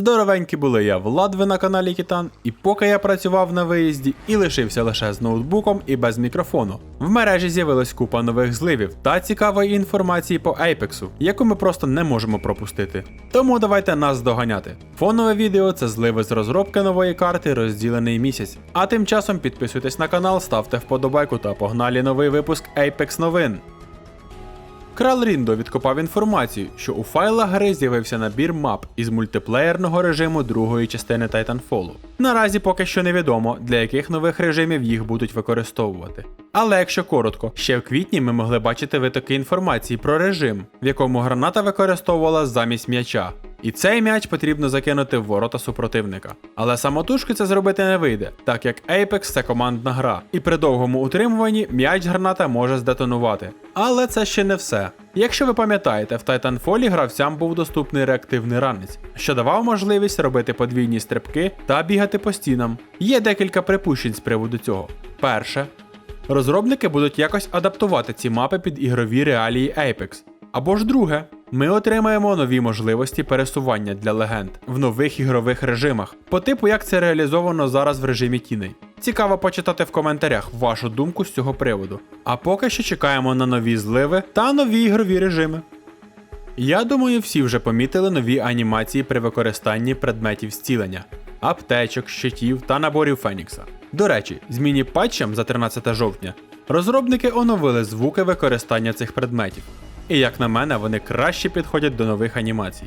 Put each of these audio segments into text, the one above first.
Здоровенькі були я Влад, ви на каналі Кітан, і поки я працював на виїзді і лишився лише з ноутбуком і без мікрофону. В мережі з'явилась купа нових зливів та цікавої інформації по Apex, яку ми просто не можемо пропустити. Тому давайте нас доганяти. Фонове відео це зливи з розробки нової карти розділений місяць. А тим часом підписуйтесь на канал, ставте вподобайку та погнали новий випуск Apex новин. Крал Ріндо відкопав інформацію, що у файлах гри з'явився набір мап із мультиплеєрного режиму другої частини Titanfall. Наразі поки що невідомо, для яких нових режимів їх будуть використовувати. Але якщо коротко, ще в квітні ми могли бачити витоки інформації про режим, в якому граната використовувала замість м'яча. І цей м'яч потрібно закинути в ворота супротивника. Але самотужки це зробити не вийде, так як Apex це командна гра, і при довгому утримуванні м'яч граната може здетонувати. Але це ще не все. Якщо ви пам'ятаєте, в Titanfall гравцям був доступний реактивний ранець, що давав можливість робити подвійні стрибки та бігати по стінам. Є декілька припущень з приводу цього. Перше, розробники будуть якось адаптувати ці мапи під ігрові реалії Apex. Або ж друге, ми отримаємо нові можливості пересування для легенд в нових ігрових режимах, по типу як це реалізовано зараз в режимі тіней. Цікаво почитати в коментарях вашу думку з цього приводу. А поки що чекаємо на нові зливи та нові ігрові режими. Я думаю, всі вже помітили нові анімації при використанні предметів зцілення, аптечок, щитів та наборів Фенікса. До речі, з міні-патчем за 13 жовтня розробники оновили звуки використання цих предметів. І як на мене, вони краще підходять до нових анімацій.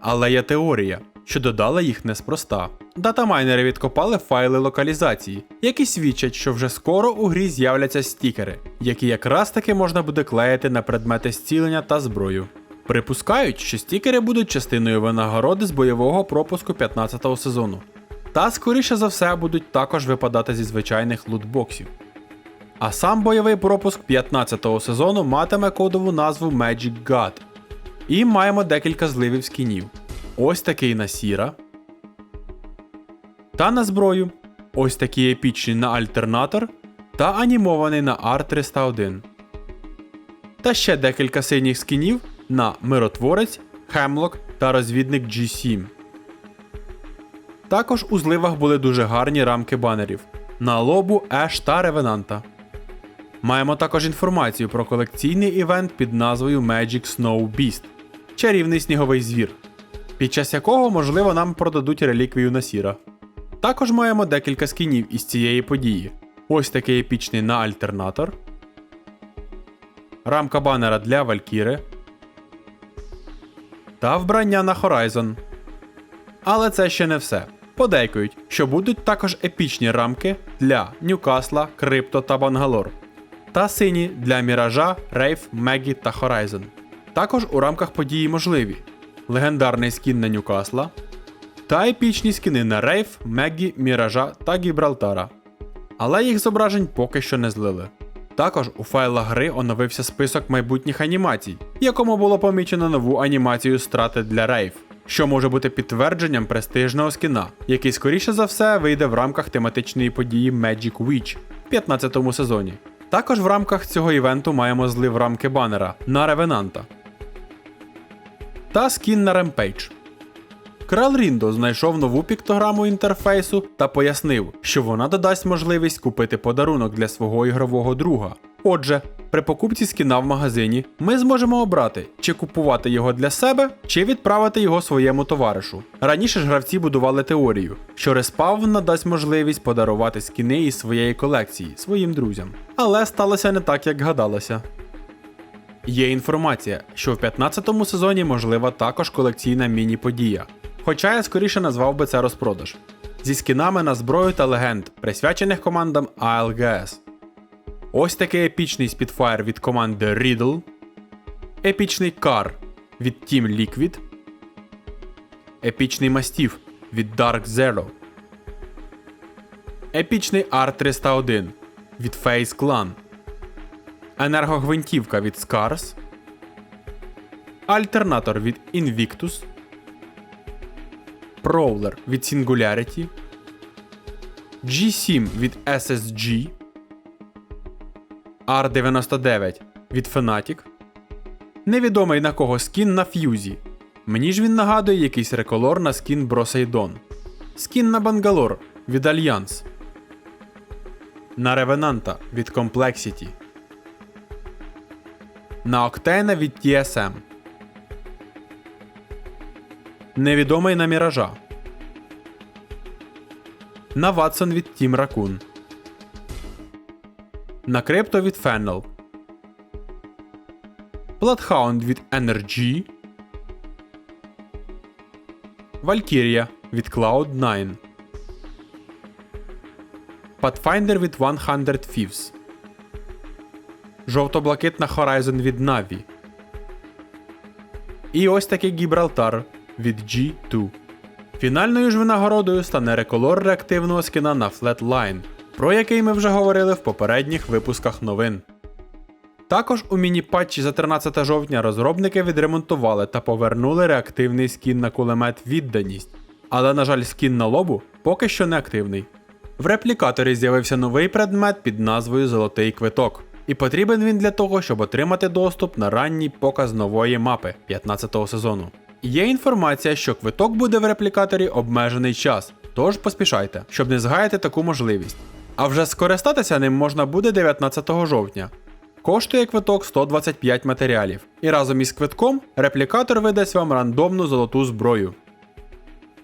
Але є теорія, що додали їх неспроста. Датамайнери відкопали файли локалізації, які свідчать, що вже скоро у грі з'являться стікери, які якраз таки можна буде клеїти на предмети зцілення та зброю. Припускають, що стікери будуть частиною винагороди з бойового пропуску 15-го сезону. Та, скоріше за все, будуть також випадати зі звичайних лутбоксів. А сам бойовий пропуск 15-го сезону матиме кодову назву Magic God. І маємо декілька зливів скінів. Ось такий на Сіра. Та на зброю. Ось такий епічний на альтернатор. Та анімований на R301. Та ще декілька синіх скінів на Миротворець, Хемлок та розвідник G7. Також у зливах були дуже гарні рамки банерів на лобу, Еш та Ревенанта. Маємо також інформацію про колекційний івент під назвою Magic Snow Beast чарівний сніговий звір, під час якого, можливо, нам продадуть реліквію Насіра. Також маємо декілька скінів із цієї події. Ось такий епічний на альтернатор, рамка банера для Валькіри та вбрання на Horizon. Але це ще не все. Подейкують, що будуть також епічні рамки для Ньюкасла, Крипто та Бангалор, та сині для Міража, Рейф, Мегі та Horizon. Також у рамках події можливі легендарний скін на Ньюкасла та епічні скіни на Рейф, Мегі, Міража та Гібралтара. Але їх зображень поки що не злили. Також у файлах гри оновився список майбутніх анімацій, в якому було помічено нову анімацію страти для Рейф, що може бути підтвердженням престижного скіна, який скоріше за все вийде в рамках тематичної події Magic Witch в 15 сезоні. Також в рамках цього івенту маємо злив рамки банера на Ревенанта та скін на Rampage. Крал Ріндо знайшов нову піктограму інтерфейсу та пояснив, що вона додасть можливість купити подарунок для свого ігрового друга. Отже, при покупці скіна в магазині ми зможемо обрати, чи купувати його для себе, чи відправити його своєму товаришу. Раніше ж гравці будували теорію, що респавн надасть можливість подарувати скіни із своєї колекції своїм друзям. Але сталося не так, як гадалося. Є інформація, що в 15-му сезоні можлива також колекційна міні-подія. Хоча я скоріше назвав би це розпродаж. Зі скінами на зброю та легенд, присвячених командам ALGS. Ось такий епічний Spitfire від команди Riddle, епічний Car від Team Liquid, епічний Мастіф від Dark Zero, епічний R301 від Face Clan, енергогвинтівка від Scars, альтернатор від Invictus, Prowler від Singularity, G7 від SSG, R99 від Fnatic. Невідомий на кого скін на ф'юзі. Мені ж він нагадує якийсь реколор на скін Бросейдон. Скін на Бангалор від Альянс. На Ревенанта від Complexity. На Октейна від TSM. Невідомий на Міража. На Ватсон від Team Raccoon. На Крипто від Fennel. Bloodhound від NRG. Valkyria від Cloud9. Pathfinder від 100 Thieves. Жовто-блакитна Horizon від Na'Vi. І ось такий Гібралтар від G2. Фінальною ж винагородою стане реколор реактивного скіна на Flatline, про який ми вже говорили в попередніх випусках новин. Також у міні-патчі за 13 жовтня розробники відремонтували та повернули реактивний скін на кулемет відданість, але, на жаль, скін на лобу поки що не активний. В реплікаторі з'явився новий предмет під назвою Золотий квиток, і потрібен він для того, щоб отримати доступ на ранній показ нової мапи 15-го сезону. Є інформація, що квиток буде в реплікаторі обмежений час, тож поспішайте, щоб не згаяти таку можливість. А вже скористатися ним можна буде 19 жовтня. Коштує квиток 125 матеріалів, і разом із квитком реплікатор видасть вам рандомну золоту зброю.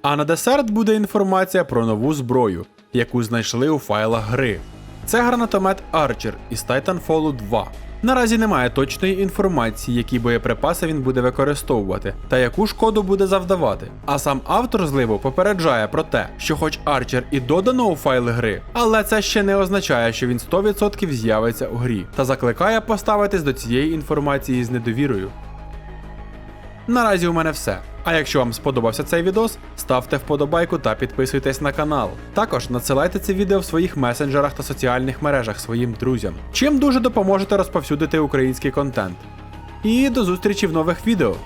А на десерт буде інформація про нову зброю, яку знайшли у файлах гри. Це гранатомет Archer із Titanfall 2. Наразі немає точної інформації, які боєприпаси він буде використовувати та яку шкоду буде завдавати. А сам автор зливу попереджає про те, що хоч Archer і додано у файли гри, але це ще не означає, що він 100% з'явиться у грі, та закликає поставитись до цієї інформації з недовірою. Наразі у мене все. А якщо вам сподобався цей відос, ставте вподобайку та підписуйтесь на канал. Також надсилайте це відео в своїх месенджерах та соціальних мережах своїм друзям, чим дуже допоможете розповсюдити український контент. І до зустрічі в нових відео.